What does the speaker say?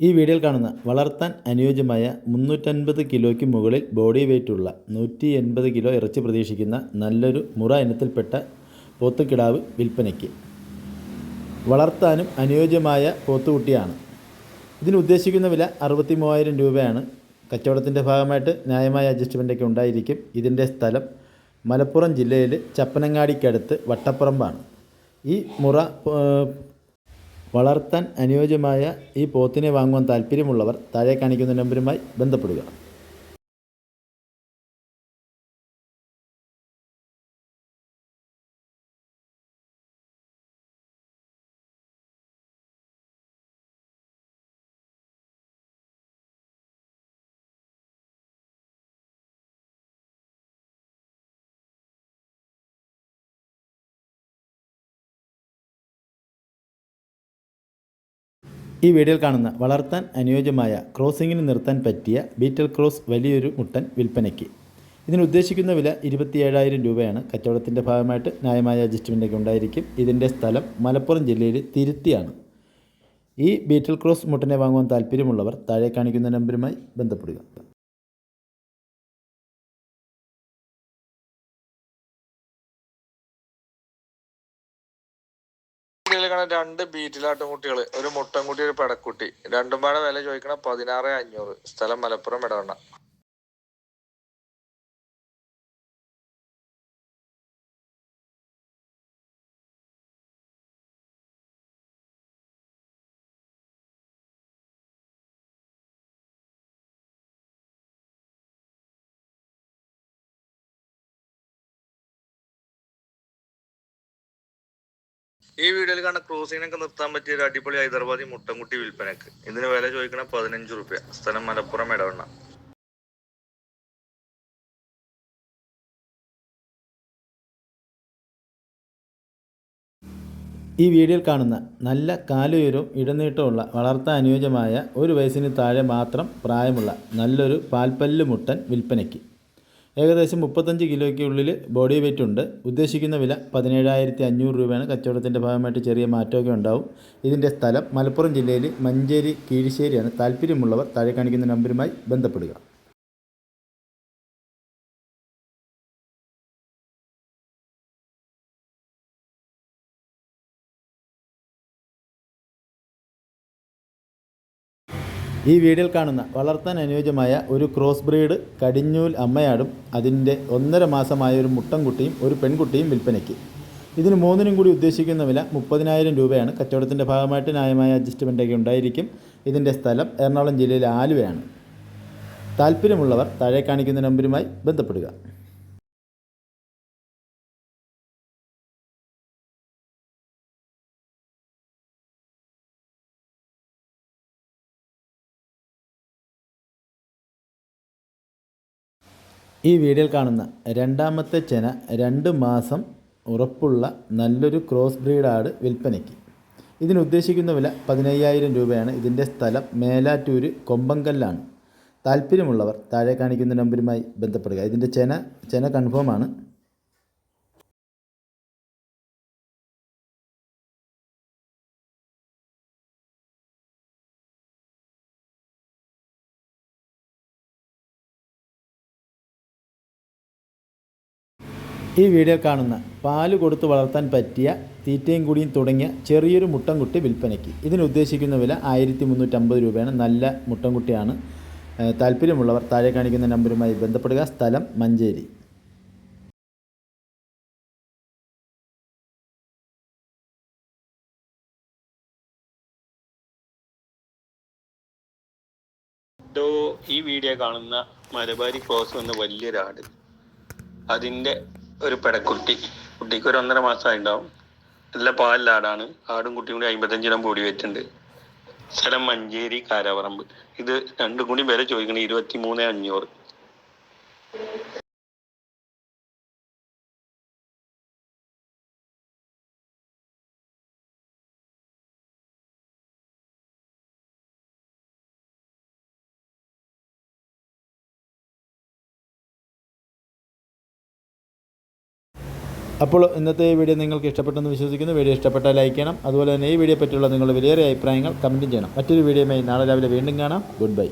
ഈ വീഡിയോയിൽ കാണുന്ന വളർത്താൻ അനുയോജ്യമായ മുന്നൂറ്റൻപത് കിലോയ്ക്ക് മുകളിൽ ബോഡി വെയ്റ്റുള്ള നൂറ്റി എൺപത് കിലോ ഇറച്ചി പ്രതീക്ഷിക്കുന്ന നല്ലൊരു മുറ ഇനത്തിൽപ്പെട്ട പോത്തുകിടാവ് വിൽപ്പനയ്ക്ക്. വളർത്താനും അനുയോജ്യമായ പോത്തുകുട്ടിയാണ്. ഇതിന് ഉദ്ദേശിക്കുന്ന വില അറുപത്തി മൂവായിരം രൂപയാണ്. കച്ചവടത്തിന്റെ ഭാഗമായിട്ട് ന്യായമായ അഡ്ജസ്റ്റ്മെന്റൊക്കെ ഉണ്ടായിരിക്കും. ഇതിന്റെ സ്ഥലം മലപ്പുറം ജില്ലയിൽ ചപ്പനങ്ങാടിക്കടുത്ത് വട്ടപ്പുറമ്പാണ്. ഈ മുറ വളർത്താൻ അനുയോജ്യമായ ഈ പോത്തിനെ വാങ്ങുവാൻ താല്പര്യമുള്ളവർ താഴെ കാണിക്കുന്ന നമ്പറുമായി ബന്ധപ്പെടുക. ഈ വീഡിയോയിൽ കാണുന്ന വളർത്താൻ അനുയോജ്യമായ ക്രോസിങ്ങിന് നിർത്താൻ പറ്റിയ ബീറ്റൽ ക്രോസ് വലിയൊരു മുട്ടൻ വിൽപ്പനയ്ക്ക്. ഇതിന് ഉദ്ദേശിക്കുന്ന വില ഇരുപത്തിയേഴായിരം രൂപയാണ്. കച്ചവടത്തിന്റെ ഭാഗമായിട്ട് ന്യായമായ അഡ്ജസ്റ്റ്മെന്റൊക്കെ ഉണ്ടായിരിക്കും. ഇതിന്റെ സ്ഥലം മലപ്പുറം ജില്ലയിൽ തിരുത്തിയാണ്. ഈ ബീറ്റൽ ക്രോസ് മുട്ടനെ വാങ്ങുവാൻ താല്പര്യമുള്ളവർ താഴെ കാണിക്കുന്ന നമ്പരുമായി ബന്ധപ്പെടുക. ഇതിൽ കാണാൻ രണ്ട് ബീറ്റിലാട്ടുംകുട്ടികൾ ഒരു മുട്ടൻകുട്ടി ഒരു പെടക്കുട്ടി. രണ്ടും പാടെ വില ചോദിക്കണം പതിനാറ് അഞ്ഞൂറ്. സ്ഥലം മലപ്പുറം ഇടവണ്ണ ഈ വീഡിയോയിൽ കാണുന്ന ക്രോസിങ്ങിനൊക്കെ നിർത്താൻ പറ്റിയ ഒരു അടിപൊളി ഹൈദരാബാദി മുട്ടൻകുട്ടി വിൽപ്പനക്ക്. ഇതിന് വില ചോദിക്കണ പതിനഞ്ച് റുപ്യ. സ്ഥലം മലപ്പുറം ഇടവണ്ണ ഈ വീഡിയോയിൽ കാണുന്ന നല്ല കാലുയരവും ഇടനീട്ടമുള്ള വളർത്താൻ അനുയോജ്യമായ ഒരു വയസ്സിന് താഴെ മാത്രം പ്രായമുള്ള നല്ലൊരു പാൽപ്പല്ല് മുട്ടൻ വിൽപ്പനയ്ക്ക്. ഏകദേശം മുപ്പത്തഞ്ച് കിലോയ്ക്കുള്ളിൽ ബോഡി വെയിറ്റ് ഉണ്ട്. ഉദ്ദേശിക്കുന്ന വില പതിനേഴായിരത്തി അഞ്ഞൂറ് രൂപയാണ്. കച്ചവടത്തിന്റെ ഭാഗമായിട്ട് ചെറിയ മാറ്റമൊക്കെ ഉണ്ടാവും. ഇതിന്റെ സ്ഥലം മലപ്പുറം ജില്ലയിൽ മഞ്ചേരി കീഴ്ശ്ശേരിയാണ്. താല്പര്യമുള്ളവർ താഴെ കാണിക്കുന്ന നമ്പരുമായി ബന്ധപ്പെടുക. ഈ വീഡിയോയിൽ കാണുന്ന വളർത്താൻ അനുയോജ്യമായ ഒരു ക്രോസ് ബ്രീഡ് കടിഞ്ഞൂൽ അമ്മയാടും അതിന്റെ ഒന്നര മാസമായ ഒരു മുട്ടൻകുട്ടിയും ഒരു പെൺകുട്ടിയും വിൽപ്പനയ്ക്ക്. ഇതിന് മൂന്നിനും കൂടി ഉദ്ദേശിക്കുന്ന വില മുപ്പതിനായിരം രൂപയാണ്. കച്ചവടത്തിന്റെ ഭാഗമായിട്ട് ന്യായമായ അഡ്ജസ്റ്റ്മെന്റൊക്കെ ഉണ്ടായിരിക്കും. ഇതിന്റെ സ്ഥലം എറണാകുളം ജില്ലയിലെ ആലുവയാണ്. താല്പര്യമുള്ളവർ താഴെ കാണിക്കുന്ന നമ്പരുമായി ബന്ധപ്പെടുക. ഈ വീഡിയോയിൽ കാണുന്ന രണ്ടാമത്തെ ചെന രണ്ട് മാസം ഉറപ്പുള്ള നല്ലൊരു ക്രോസ് ബ്രീഡ് ആട് വിൽപ്പനയ്ക്ക്. ഇതിന് ഉദ്ദേശിക്കുന്ന വില പതിനയ്യായിരം രൂപയാണ്. ഇതിന്റെ സ്ഥലം മേലാറ്റൂര് കൊമ്പങ്കല്ലാണ്. താല്പര്യമുള്ളവർ താഴെ കാണിക്കുന്ന നമ്പരുമായി ബന്ധപ്പെടുക. ഇതിന്റെ ചെന ചെന കൺഫേം ഈ വീഡിയോ കാണുന്ന പാൽ കൊടുത്ത് വളർത്താൻ പറ്റിയ തീറ്റയും കൂടിയും തുടങ്ങിയ ചെറിയൊരു മുട്ടൻകുട്ടി വിൽപ്പനയ്ക്ക്. ഇതിന് ഉദ്ദേശിക്കുന്ന വില ആയിരത്തി മുന്നൂറ്റമ്പത് രൂപയാണ്. നല്ല മുട്ടൻകുട്ടിയാണ്. താല്പര്യമുള്ളവർ താഴെ കാണിക്കുന്ന നമ്പരുമായി ബന്ധപ്പെടുക. സ്ഥലം മഞ്ചേരി. ഈ വീഡിയോ കാണുന്ന മലബാരി ക്രോസ് എന്ന വലിയൊരാട് അതിന്റെ ഒരു പെടക്കുട്ടി. കുട്ടിക്ക് ഒരു ഒന്നര മാസമായി ഉണ്ടാവും നല്ല പാലിലെ ആടാണ്. ആടും കുട്ടിയും കൂടി അമ്പത്തഞ്ചിനം പൊടി വെച്ചിട്ടുണ്ട്. സ്ഥലം മഞ്ചേരി കാരാവറമ്പ്. ഇത് രണ്ടും കൂടി വില ചോദിക്കണേ ഇരുപത്തി മൂന്ന് അഞ്ഞൂറ്. അപ്പോൾ ഇന്നത്തെ ഈ വീഡിയോ നിങ്ങൾക്ക് ഇഷ്ടപ്പെട്ടെന്ന് വിശ്വസിക്കുന്നു. വീഡിയോ ഇഷ്ടപ്പെട്ടാൽ ലൈക്ക് ചെയ്യണം. അതുപോലെ തന്നെ ഈ വീഡിയോ പറ്റിയുള്ള നിങ്ങളുടെ വിലയേറിയ അഭിപ്രായങ്ങൾ കമന്റും ചെയ്യണം. മറ്റൊരു വീഡിയോയുമായി നാളെ രാവിലെ വീണ്ടും കാണാം. Good bye.